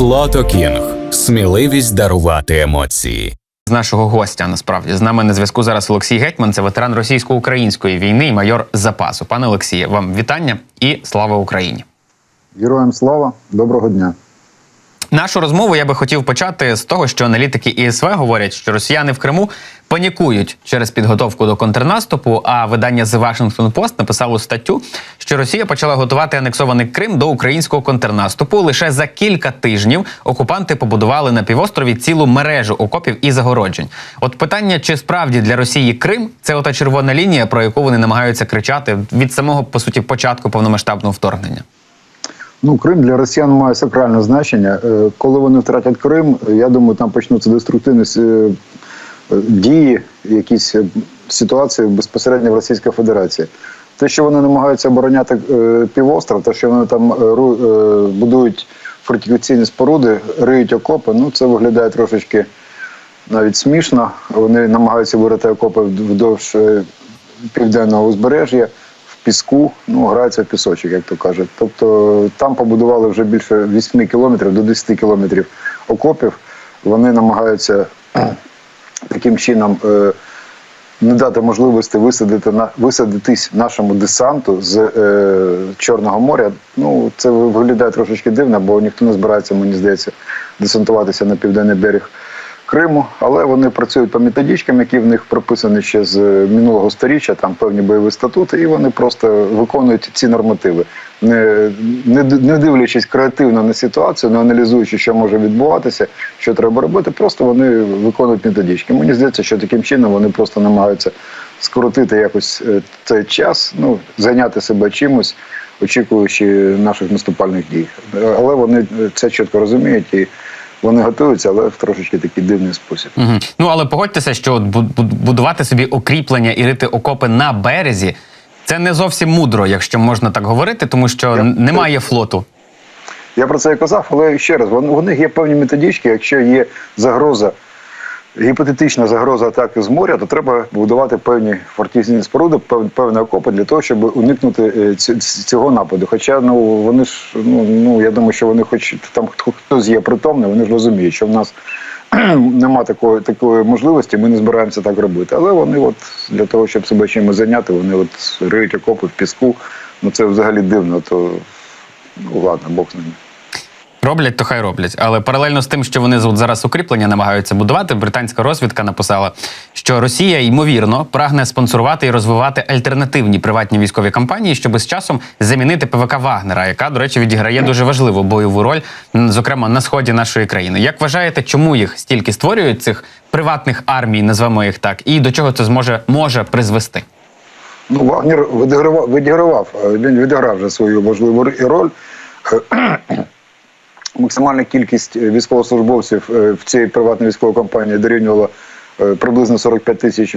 Флото Кінг. Сміливість дарувати емоції. з нашого гостя. Насправді з нами на зв'язку зараз Олексій Гетьман, це ветеран російсько-української війни і майор запасу. Пане Олексіє, вам вітання і слава Україні. Героям слава, доброго дня. Нашу розмову я би хотів почати з того, що аналітики ІСВ говорять, що росіяни в Криму панікують через підготовку до контрнаступу. А видання The Washington Post написало статтю, що Росія почала готувати анексований Крим до українського контрнаступу. Лише за кілька тижнів окупанти побудували на півострові цілу мережу окопів і загороджень. От питання, чи справді для Росії Крим це ота червона лінія, про яку вони намагаються кричати від самого по суті початку повномасштабного вторгнення. Ну, Крим для росіян має сакральне значення. Е, Коли вони втратять Крим, я думаю, там почнуться деструктивні е, е, дії, якісь ситуації безпосередньо в Російській Федерації. Те, що вони намагаються обороняти півостров, те, що вони там будують фортифікаційні споруди, риють окопи, ну це виглядає трошечки навіть смішно. Вони намагаються вирити окопи вдовж південного узбережжя піску, ну граються в пісочок, як то кажуть. Тобто там побудували вже більше 8 кілометрів до 10 кілометрів окопів. Вони намагаються таким чином е, не дати можливості висадити на висадитись нашому десанту з е, Чорного моря. Ну це виглядає трошечки дивно, бо ніхто не збирається, мені здається, десантуватися на південний берег Криму, але вони працюють по методичкам, які в них прописані ще з минулого сторіччя, там певні бойові статути, і вони просто виконують ці нормативи, не, не, не дивлячись креативно на ситуацію, не аналізуючи, що може відбуватися, що треба робити, просто вони виконують методички. Мені здається, що таким чином вони просто намагаються скоротити якось е, цей час, ну зайняти себе чимось, очікуючи наших наступальних дій. Е, Але вони це чітко розуміють і. Вони готуються, але в трошечки такий дивний спосіб. Угу. Ну але погодьтеся, що будувати собі окріплення і рити окопи на березі це не зовсім мудро, якщо можна так говорити, тому що Я- немає флоту. Я про це і казав, але ще раз, у них є певні методички. Якщо є загроза, гіпотетична загроза атаки з моря, то треба будувати певні фортифікаційні споруди, пев- певні окопи для того, щоб уникнути е, ць- ць- цього нападу. Хоча ну вони ж ну, ну я думаю, що вони, хоч там хто- хтось є притомний, вони ж розуміють, що в нас. Нема такої такої можливості, ми не збираємося так робити. Але вони, от для того, щоб себе чимось зайняти, вони от риють окопи в піску. Ну це взагалі дивно. То ну ладно, Бог ними. Роблять, то хай роблять. Але паралельно з тим, що вони зараз укріплення намагаються будувати, британська розвідка написала, що Росія ймовірно прагне спонсорувати і розвивати альтернативні приватні військові кампанії, щоб з часом замінити ПВК Вагнера, яка, до речі, відіграє дуже важливу бойову роль, зокрема на сході нашої країни. Як вважаєте, чому їх стільки створюють цих приватних армій, назвемо їх так, і до чого це зможе може призвести? Ну, Вагнер відігравав, відігравав, е, він відіграв вже свою важливу роль. Максимальна кількість е, військовослужбовців е, в цій приватній військовій компанії дорівнювала е, приблизно 45 тисяч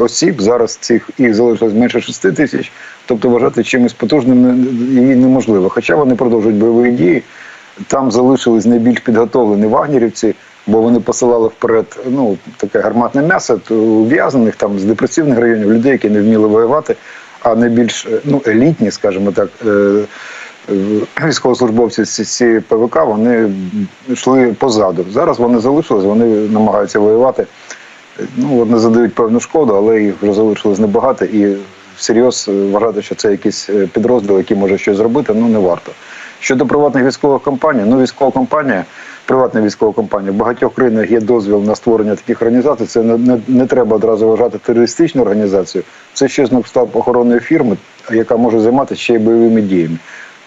осіб. Зараз цих їх залишилось менше 6 тисяч. Тобто вважати чимось потужним її неможливо. Хоча вони продовжують бойові дії. Там залишились найбільш підготовлені вагнерівці, бо вони посилали вперед ну, таке гарматне м'ясо ув'язнених там з депресивних районів, людей, які не вміли воювати, а найбільш ну, елітні, скажімо так, е, військовослужбовці з цієї ПВК вони йшли позаду. Зараз вони залишились, вони намагаються воювати. Ну, вони задають певну шкоду, але їх вже залишилось небагато. І всерйоз е, вважати, що це якийсь е, підрозділ, який може щось зробити, ну не варто. Щодо приватних військових компаній, ну військова компанія, приватна військова компанія, в багатьох країнах є дозвіл на створення таких організацій. Це не, не, не треба одразу вважати терористичну організацію. Це ще знов став охоронної фірми, яка може займатися ще й бойовими діями.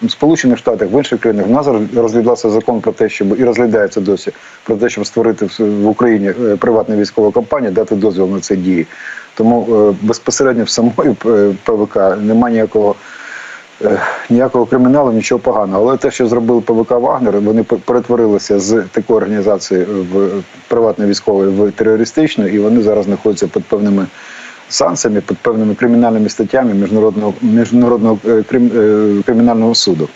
В Сполучених Штатах, в інших країнах в нас розглядався закон про те, щоб і розглядається досі про те, щоб створити в- Україні е, приватну військову компанію, дати дозвіл на це дії. Тому е, безпосередньо в самої е, ПВК немає ніякого. Ніякого криміналу, нічого поганого. Але те, що зробили ПВК Вагнер, вони перетворилися з такої організації в приватної військової в терористичну, і вони зараз знаходяться під певними санкціями, під певними кримінальними статтями міжнародного міжнародного е, крим- е, кримінального суду.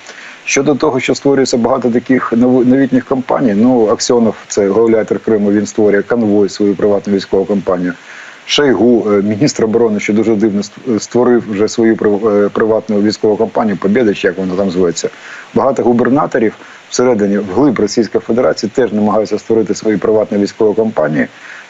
Щодо того, що створюється багато таких нов- новітніх компаній, ну Аксьонов, це гауляйтер Криму, він створює конвой свою приватну військову компанію. Шойгу, е, міністр оборони, що дуже дивно створив вже свою приватну військову компанію Побєда, чи як вона там зветься. Багато губернаторів всередині вглиб Російської Федерації теж намагаються створити свої приватні військові компанії.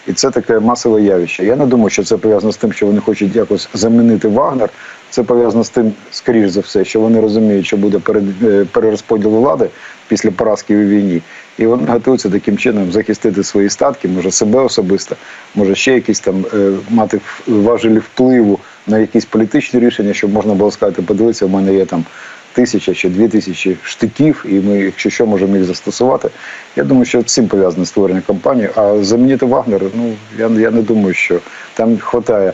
І це таке масове явище. Я не думаю, що це пов'язано з тим, що вони хочуть якось замінити Вагнер. Це пов'язано з тим, скоріш за все, що вони розуміють, що буде е, перерозподіл влади після поразки у війні. І вони готуються таким чином захистити свої статки, може себе особисто, може ще якісь там е, мати важелі впливу на якісь політичні рішення, щоб можна було сказати, подивитися, в мене є там тисяча чи дві тисячі штиків, і ми, якщо що, можемо їх застосувати. Я думаю, що цим пов'язане створення компанії. А замінити Вагнер, ну я, я не думаю, що там вистачає.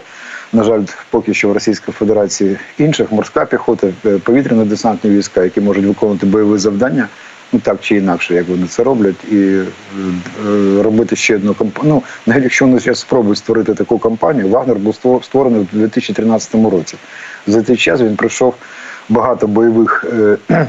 На жаль, поки що в Російській Федерації інших морська піхота, е, повітряно-десантні війська, які можуть виконувати бойові завдання, ну так чи інакше, як вони це роблять, і е, робити ще одну компанію. Ну, навіть якщо вони зараз спробують створити таку компанію, Вагнер був створ- створений у 2013 році. За цей час він пройшов багато бойових. е,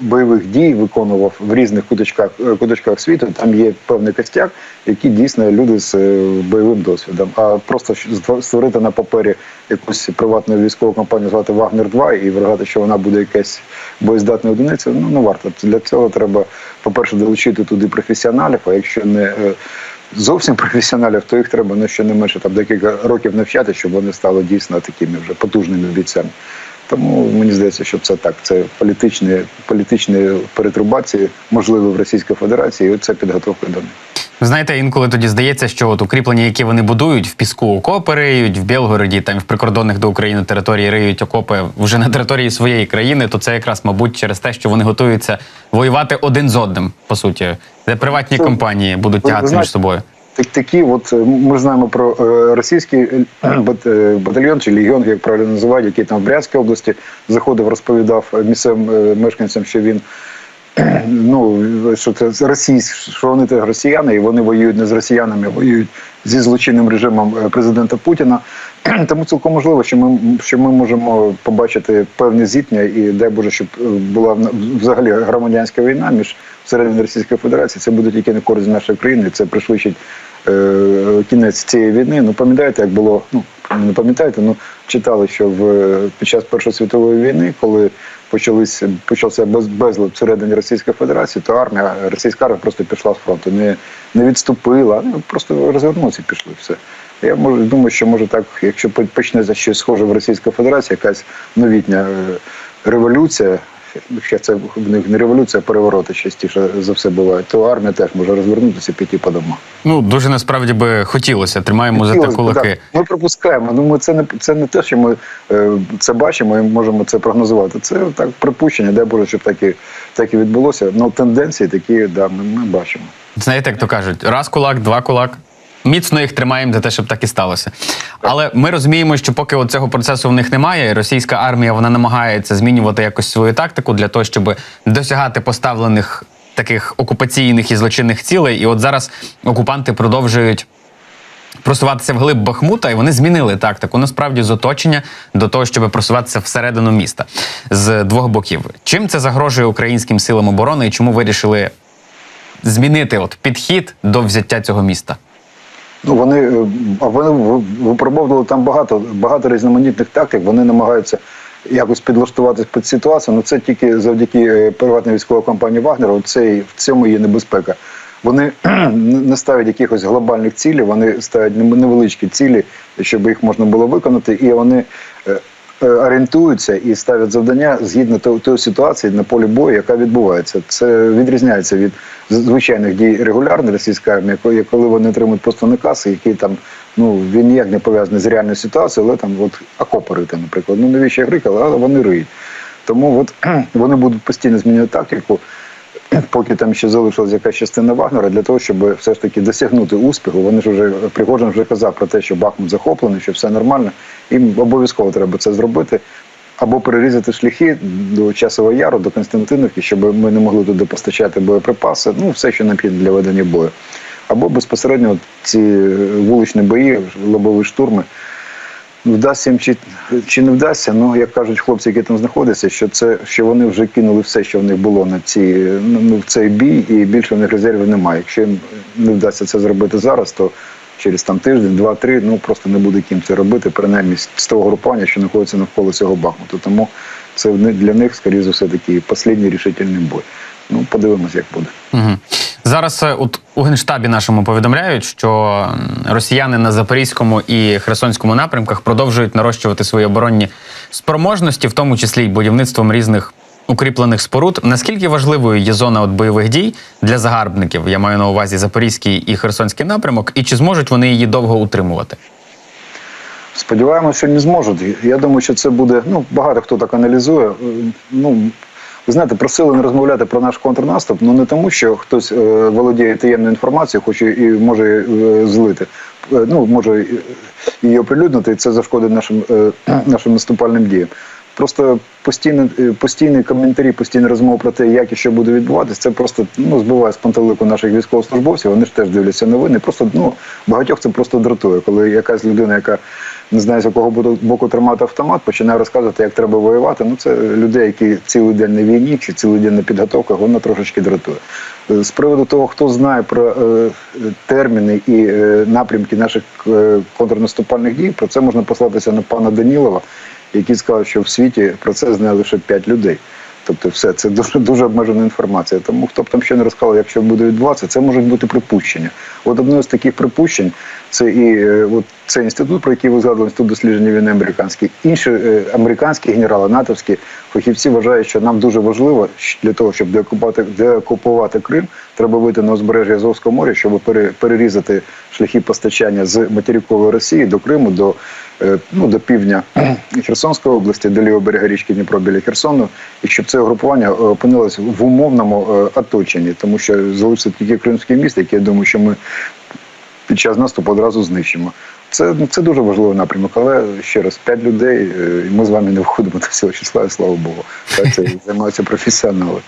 Бойових дій виконував в різних куточках е, куточках світу. Там є певний костяк, які дійсно люди з е, бойовим досвідом. А просто створити на папері якусь приватну військову компанію, звати Вагнер 2 і вважати, що вона буде якась боєздатна одиниця. Ну не варто. Для цього треба, по-перше, долучити туди професіоналів. А якщо не зовсім професіоналів, то їх треба ну, щонайменше там декілька років навчати, щоб вони стали дійсно такими вже потужними бійцями. Тому мені здається, що це так. Це політичні, політичні перетрубації, можливі в Російській Федерації, і це підготовка до них. Знаєте, інколи тоді здається, що от укріплення, які вони будують в піску, окопи риють в Білгороді, там в прикордонних до України території риють окопи вже на території своєї країни, то це якраз, мабуть, через те, що вони готуються воювати один з одним, по суті. Де приватні Це- компанії будуть тягати між собою. Так, такі, от е, ми знаємо про е, російський е, батальйон чи легіон, як правильно називають, який там в Брянській області заходив, розповідав місцевим е, мешканцям, що він ну що це російсь, що вони теж росіяни, і вони воюють не з росіянами, а воюють зі злочинним режимом президента Путіна. Тому цілком можливо, що ми що ми можемо побачити певні зіткнення, і дай Боже, щоб була взагалі громадянська війна між всередині Російської Федерації. Це буде тільки на користь нашої країни. Це пришвидшить кінець цієї війни. Ну пам'ятаєте, як було ну не пам'ятаєте, ну читали, що в під час Першої світової війни, коли почались почався без, безлад всередині Російської Федерації, то армія російська армія просто пішла з фронту, не, не відступила, ну просто розвернулися і пішли все. Я можу думаю, що може так, якщо по- почнеться щось схоже в Російській Федерації, якась новітня е, революція. Ще це в них не революція, а перевороти частіше за все бувають, то армія теж може розвернутися і піти по домах. Ну дуже насправді би хотілося. Тримаємо за те кулаки. так. Ми пропускаємо. Ну ми це не це не те, що ми е, це бачимо і можемо це прогнозувати. Це так припущення, дай Боже, щоб так і так і відбулося. Ну тенденції такі, да, ми, ми бачимо. Знаєте, як то кажуть, раз кулак, два кулак. Міцно їх тримаємо за те, щоб так і сталося. Але ми розуміємо, що поки цього процесу в них немає, російська армія вона намагається змінювати якось свою тактику для того, щоб досягати поставлених таких окупаційних і злочинних цілей. І от зараз окупанти продовжують. Просуватися вглиб Бахмута, і вони змінили тактику насправді з оточення до того, щоб просуватися всередину міста з двох боків. Чим це загрожує українським силам оборони і чому вирішили змінити от підхід до взяття цього міста? Ну вони е, вони випробовували там багато багато різноманітних тактик. Вони намагаються якось підлаштуватись під ситуацію. Ну це тільки завдяки е, приватній військовій компанії Вагнера. Це в цьому є небезпека. Вони не ставлять якихось глобальних цілей, вони ставлять невеличкі цілі, щоб їх можна було виконати, і вони е, орієнтуються і ставлять завдання згідно то- тої ситуації на полі бою, яка відбувається. Це відрізняється від звичайних дій регулярної російської армії, коли- вони отримують просто наказ, який там ну він ніяк не пов'язаний з реальною ситуацією, але там от окопи наприклад. Ну навіщо я рити, але вони риють. Тому от вони будуть постійно змінювати тактику. Поки там ще залишилась якась частина Вагнера для того, щоб все ж таки досягнути успіху. Вони ж вже Пригожин вже казав про те, що Бахмут захоплений, що все нормально. Їм обов'язково треба це зробити. Або перерізати шляхи до Часового Яру, до Константиновки, щоб ми не могли туди постачати боєприпаси, ну все, що необхідно для ведення бою. Або безпосередньо ці вуличні бої, лобові штурми. Вдасться їм чи, чи не вдасться, ну як кажуть хлопці, які там знаходяться, що це що вони вже кинули все, що в них було на ці ну, в цей бій, і більше в них резервів немає. Якщо їм не вдасться це зробити зараз, то через там тиждень, два-три, ну просто не буде ким це робити, принаймні з того групування, що знаходиться навколо цього Бахмуту. Тому це для них, скоріше за все, такий останній рішительний бой. Ну, подивимось, як буде. Угу. Зараз е, от у генштабі нашому повідомляють, що росіяни на запорізькому і херсонському напрямках продовжують нарощувати свої оборонні спроможності, в тому числі й будівництвом різних укріплених споруд. Наскільки важливою є зона от бойових дій для загарбників? Я маю на увазі запорізький і херсонський напрямок, і чи зможуть вони її довго утримувати? Сподіваємося, що не зможуть. Я думаю, що це буде. Ну, багато хто так аналізує. Е, Ну, ви знаєте, просили не розмовляти про наш контрнаступ, ну не тому, що хтось е, володіє таємною інформацією, хоче і може е, злити. Е, ну, може її оприлюднити, і це зашкодить нашим, нашим наступальним діям. Просто постійні, е, постійні коментарі, постійні розмови про те, як і що буде відбуватися, це просто ну, збиває з пантелику наших військовослужбовців. Вони ж теж дивляться новини. Просто ну багатьох це просто дратує, коли якась людина, яка не знає, з якого боку- тримати автомат, починає розказувати, як треба воювати. Ну це людей, які цілий день на війні чи цілий день на підготовках, воно трошечки дратує. Е, З приводу того, хто знає про е, терміни і е, напрямки наших е, контрнаступальних дій, про це можна послатися на пана Данілова, який сказав, що в світі про це знає лише 5 людей. Тобто, все це дуже дуже обмежена інформація. Тому хто б там ще не розказав, якщо буде відбуватися, це можуть бути припущення. От одне з таких припущень це і е, от цей інститут, про який ви згадували, інститут дослідження війни американські. Інші е, американські генерали, натовські фахівці вважають, що нам дуже важливо для того, щоб деокупувати, деокупувати Крим, треба вийти на узбережжя Азовського моря, щоб пере- перерізати шляхи постачання з материкової Росії до Криму, до, е, ну, до півдня Херсонської області, до лівого берега річки Дніпро біля Херсону, і щоб це угрупування опинилося опинилось в умовному е, оточенні, тому що залишиться тільки Кримський міст, який я думаю, що ми під час наступу одразу знищимо. Це, це дуже важливий напрямок, але ще раз, п'ять людей, е, і ми з вами не входимо до цього числа, і слава Богу. Так, це займаються професіонали.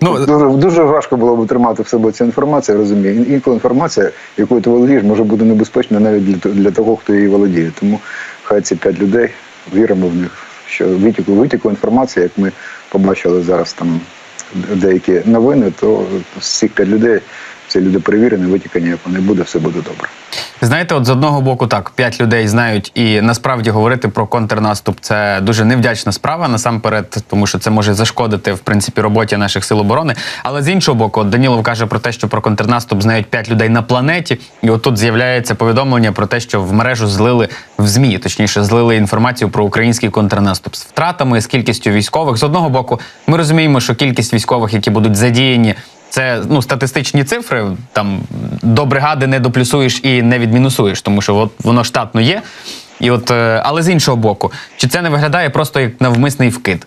Ну, дуже, дуже важко було б тримати в себе цю інформацію, розумію. Ін- Інколи інформація, якою ти володієш, може бути небезпечна навіть для, для того, хто її володіє. Тому хай ці п'ять людей, віримо в них, що витіку, витіку інформації, як ми побачили зараз там деякі новини, то з цих п'ять людей ці люди перевірені, витіка ніякого не буде, все буде добре. Знаєте, от з одного боку, так, п'ять людей знають, і насправді говорити про контрнаступ це дуже невдячна справа насамперед, тому що це може зашкодити в принципі роботі наших сил оборони. Але з іншого боку, от Данілов каже про те, що про контрнаступ знають п'ять людей на планеті, і от тут з'являється повідомлення про те, що в мережу злили в змі, точніше, злили інформацію про український контрнаступ з втратами, з кількістю військових. З одного боку, ми розуміємо, що кількість військових, які будуть задіяні. Це ну статистичні цифри. Там до бригади не доплюсуєш і не відмінусуєш, тому що от воно штатно є. І от, е, але з іншого боку, чи це не виглядає просто як навмисний вкид?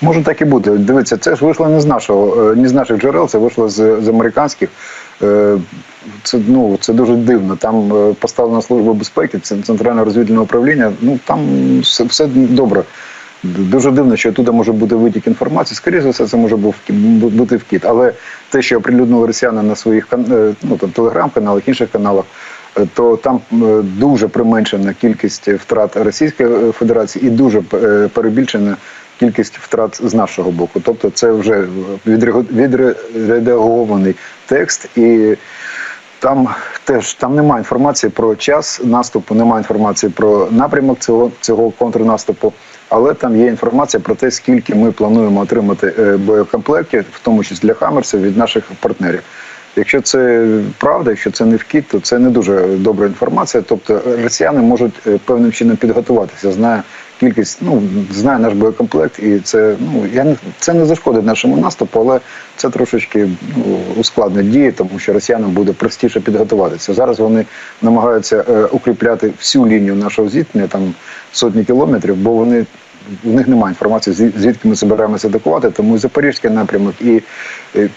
Може так і бути. Дивіться, це ж вийшло не з нашого, е, не з наших джерел, це вийшло з, з американських. Е, Це ну це дуже дивно. Там поставлена служба безпеки, це центральне розвідувальне управління. Ну там все, все добре. Дуже дивно, що туди може бути витік інформації. Скоріше за все, це може був бути вкид. Але те, що оприлюднили росіяни на своїх е, ну, там, телеграм-каналах, інших каналах, е, то там е, дуже применшена кількість втрат Російської Федерації і дуже перебільшена кількість втрат з нашого боку. Тобто це вже відредагований текст і. Там теж там немає інформації про час наступу, немає інформації про напрямок цього, цього контрнаступу, але там є інформація про те, скільки ми плануємо отримати е, боєкомплектів, в тому числі для Хаммерсів, від наших партнерів. Якщо це правда, якщо це не вкид, то це не дуже добра інформація. Тобто росіяни можуть е, певним чином підготуватися, знає кількість, ну знає наш боєкомплект, і це ну я не це не зашкодить нашому наступу, але це трошечки ну, ускладнить дії, тому що росіянам буде простіше підготуватися. Зараз вони намагаються е, укріпляти всю лінію нашого зіткнення, там сотні кілометрів, бо вони. У них немає інформації, звідки ми збираємося атакувати, тому Запорізький напрямок, і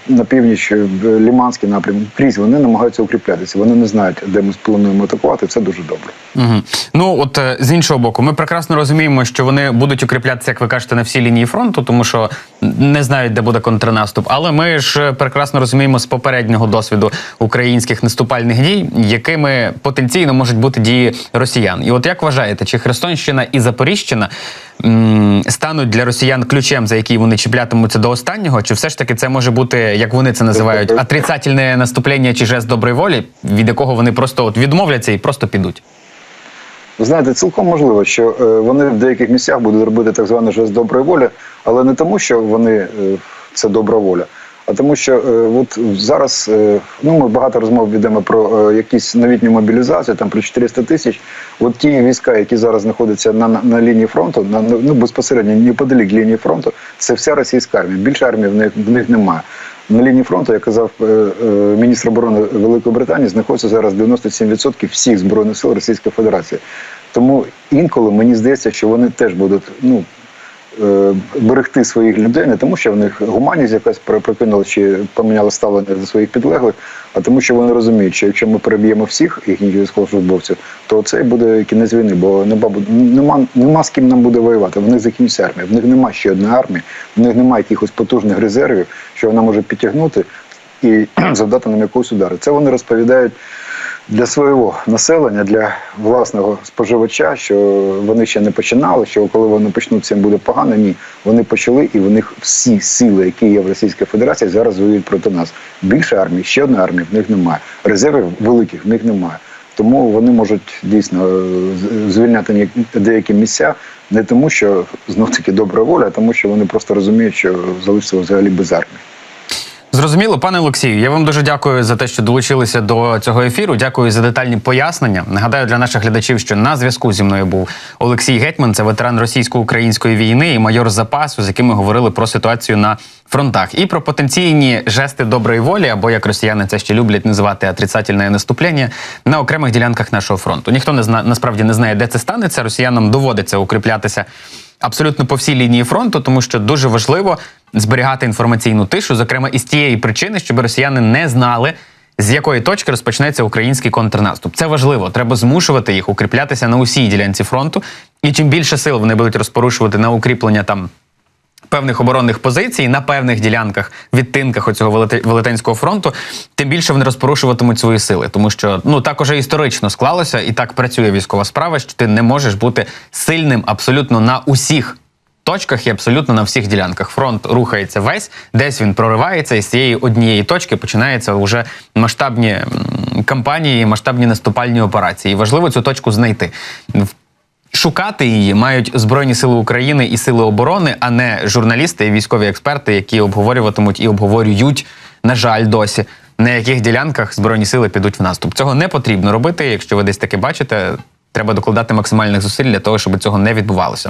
на північ е, Ліманський напрямок, крізь вони намагаються укріплятися. Вони не знають, де ми плануємо атакувати. Це дуже добре. Угу. Ну от е, з іншого боку, ми прекрасно розуміємо, що вони будуть укріплятися, як ви кажете, на всій лінії фронту, тому що не знають, де буде контрнаступ. Але ми ж е, прекрасно розуміємо з попереднього досвіду українських наступальних дій, якими потенційно можуть бути дії росіян. І от як вважаєте, чи Херсонщина і Запоріжжя м, стануть для росіян ключем, за який вони чіплятимуться до останнього, чи все ж таки це може бути, як вони це називають, отрицательне наступлення чи жест доброї волі, від якого вони просто от відмовляться і просто підуть? Ви знаєте, цілком можливо, що е, вони в деяких місцях будуть робити так званий жест доброї волі, але не тому, що вони е, це добра воля, а тому що е, от зараз е, ну ми багато розмов ведемо про якісь новітню мобілізацію, там про 400 тисяч. От ті війська, які зараз знаходяться на, на, на лінії фронту, на ну безпосередньо неподалік лінії фронту, це вся російська армія. Більше армії в них в них немає. На лінії фронту, як казав міністр оборони Великої Британії, знаходиться зараз 97% всіх збройних сил Російської Федерації. Тому інколи мені здається, що вони теж будуть ну берегти своїх людей не тому, що в них гуманність якась прокинула чи поміняла ставлення до своїх підлеглих, а тому, що вони розуміють, що якщо ми переб'ємо всіх їхніх військовослужбовців, то це буде кінець війни, бо нема, нема, нема з ким нам буде воювати. В них закінчиться армія, в них немає ще одної армії, в них немає якихось потужних резервів, що вона може підтягнути і завдати нам якогось удару. Це вони розповідають для свого населення, для власного споживача, що вони ще не починали, що коли вони почнуть, цим буде погано. Ні, вони почали, і в них всі сили, які є в Російській Федерації, зараз воюють проти нас. Більше армії, ще одної армії в них немає. Резервів великих в них немає. Тому вони можуть дійсно звільняти деякі місця не тому, що знов таки добра воля, а тому, що вони просто розуміють, що залишиться взагалі без армії. Зрозуміло, пане Олексію, я вам дуже дякую за те, що долучилися до цього ефіру. Дякую за детальні пояснення. Нагадаю для наших глядачів, що на зв'язку зі мною був Олексій Гетьман, це ветеран російсько-української війни і майор запасу, з яким ми говорили про ситуацію на фронтах і про потенційні жести доброї волі, або як росіяни це ще люблять називати отрицательне наступлення на окремих ділянках нашого фронту. Ніхто не зна насправді не знає, де це станеться. Росіянам доводиться укріплятися абсолютно по всій лінії фронту, тому що дуже важливо зберігати інформаційну тишу, зокрема із тієї причини, щоб росіяни не знали. З якої точки розпочнеться український контрнаступ? Це важливо. Треба змушувати їх укріплятися на усій ділянці фронту. І чим більше сил вони будуть розпорушувати на укріплення там певних оборонних позицій на певних ділянках, відтинках оцього велете- велетенського фронту, тим більше вони розпорушуватимуть свої сили, тому що ну так уже історично склалося, і так працює військова справа, що ти не можеш бути сильним абсолютно на усіх. Точках і абсолютно на всіх ділянках фронт рухається весь, десь він проривається, і з цієї однієї точки починаються вже масштабні кампанії, масштабні наступальні операції. І важливо цю точку знайти. Шукати її мають Збройні Сили України і Сили оборони, а не журналісти і військові експерти, які обговорюватимуть і обговорюють, на жаль, досі, на яких ділянках Збройні сили підуть в наступ. Цього не потрібно робити. Якщо ви десь таке бачите, треба докладати максимальних зусиль для того, щоб цього не відбувалося.